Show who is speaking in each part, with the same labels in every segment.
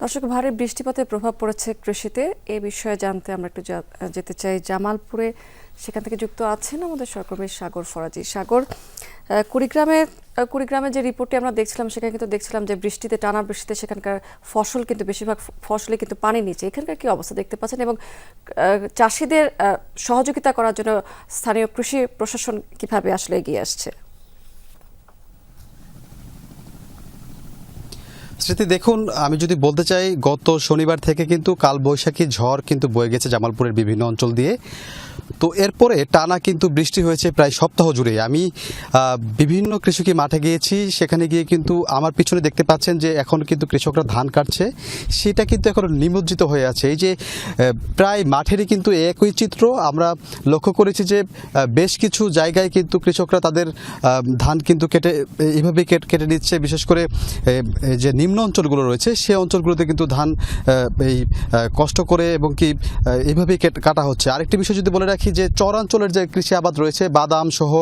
Speaker 1: দর্শক, ভারী বৃষ্টিপাতের প্রভাব পড়েছে কৃষিতে। এ বিষয়ে জানতে আমরা একটু যেতে চাই। জামালপুরে সেখান থেকে যুক্ত আছেন আমাদের সহকর্মী সাগর ফরাজি। সাগর কুড়িগ্রামে কুড়িগ্রামের যে রিপোর্টটি আমরা দেখছিলাম, সেখানে কিন্তু দেখছিলাম যে বৃষ্টিতে, টানা বৃষ্টিতে সেখানকার ফসল কিন্তু বেশিরভাগ ফসলে কিন্তু পানি নিচে। এখানকার কি অবস্থা দেখতে পাচ্ছেন? এবং চাষিদের সহযোগিতা করার জন্য স্থানীয় কৃষি প্রশাসন কীভাবে আসলে এগিয়ে আসছে?
Speaker 2: স্মৃতি, দেখুন, আমি যদি বলতে চাই, গত শনিবার থেকে কিন্তু কাল বৈশাখী ঝড় কিন্তু বয়ে গেছে জামালপুরের বিভিন্ন অঞ্চল দিয়ে। তো এরপরে টানা কিন্তু বৃষ্টি হয়েছে প্রায় সপ্তাহ জুড়ে। আমি বিভিন্ন কৃষকি মাঠে গিয়েছি, সেখানে গিয়ে কিন্তু আমার পিছনে দেখতে পাচ্ছেন যে এখন কিন্তু কৃষকরা ধান কাটছে। সেটা কিন্তু এখন নিমজ্জিত হয়ে আছে। এই যে প্রায় মাঠেরই কিন্তু একই চিত্র। আমরা লক্ষ্য করেছি যে বেশ কিছু জায়গায় কিন্তু কৃষকরা তাদের ধান কিন্তু কেটে এইভাবে কেটে নিচ্ছে। বিশেষ করে যে নিম্ন অঞ্চলগুলো রয়েছে, সে অঞ্চলগুলোতে কিন্তু ধান এই কষ্ট করে এবং কি কেট- কাটা হচ্ছে। আরেকটি বিষয় যদি বলে রাখি যে চরাঞ্চলের যে কৃষি আবাদ রয়েছে, বাদাম সহ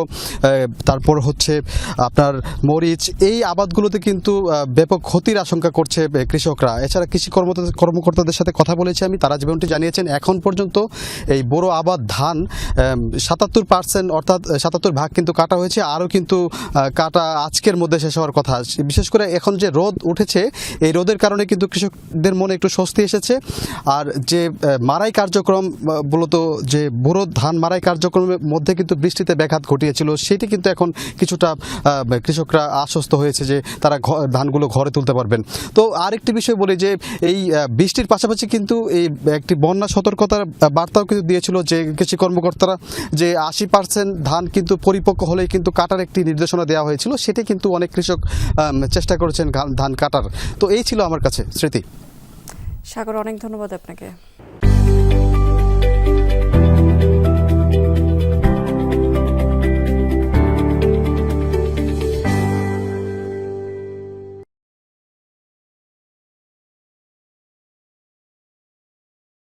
Speaker 2: তারপর হচ্ছে আপনার মরিচ, এই আবাদগুলোতে কিন্তু ব্যাপক ক্ষতির আশঙ্কা করছে কৃষকরা। এছাড়া কৃষি কর্মকর্তাদের সাথে কথা বলেছি আমি, তারা যেমনটি জানিয়েছেন, এখন পর্যন্ত এই বড় আবাদ ধান সাতাত্তর পার্সেন্ট অর্থাৎ সাতাত্তর ভাগ কিন্তু কাটা হয়েছে, আরও কিন্তু কাটা আজকের মধ্যে শেষ হওয়ার কথা। বিশেষ করে এখন যে রোদ উঠেছে, এই রোদের কারণে কিন্তু কৃষকদের মনে একটু স্বস্তি এসেছে। আর যে মারাই কার্যক্রম মূলত যে বড় ধান মারাই কার্যক্রমের মধ্যে কিন্তু বৃষ্টিতে ব্যাঘাত ঘটিয়েছিল। সেটি কিন্তু এখন কিছুটা কৃষকরা আশ্বস্ত হয়েছে যে তারা ধানগুলো ঘরে তুলতে পারবেন। তো আরেকটি বিষয় বলি যে এই বৃষ্টির পাশাপাশি কিন্তু এই একটি বন্যা সতর্কতার বার্তাও কিন্তু দিয়েছিল যে কৃষি কর্মকর্তারা যে আশি পার্সেন্ট ধান কিন্তু পরিপক্ক হলেই কিন্তু কাটার একটি নির্দেশনা দেওয়া হয়েছিল। সেটি কিন্তু অনেক কৃষক চেষ্টা করেছেন ধান কাটার। তো এই ছিল আমার কাছে, স্মৃতি।
Speaker 1: সাগর, অনেক ধন্যবাদ আপনাকে।